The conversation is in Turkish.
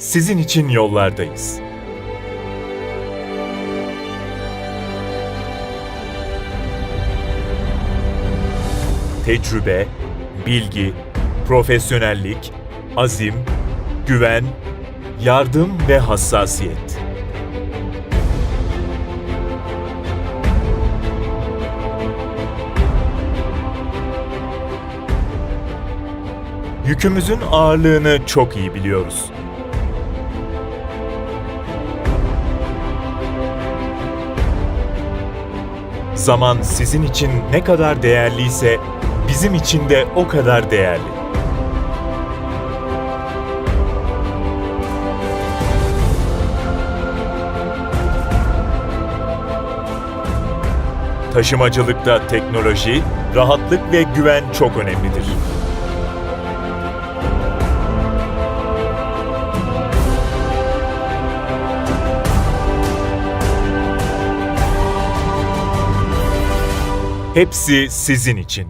sizin için yollardayız. Tecrübe, bilgi, profesyonellik, azim, güven, yardım ve hassasiyet. Yükümüzün ağırlığını çok iyi biliyoruz. Zaman sizin için ne kadar değerliyse bizim için de o kadar değerli. Taşımacılıkta teknoloji, rahatlık ve güven çok önemlidir. Hepsi sizin için.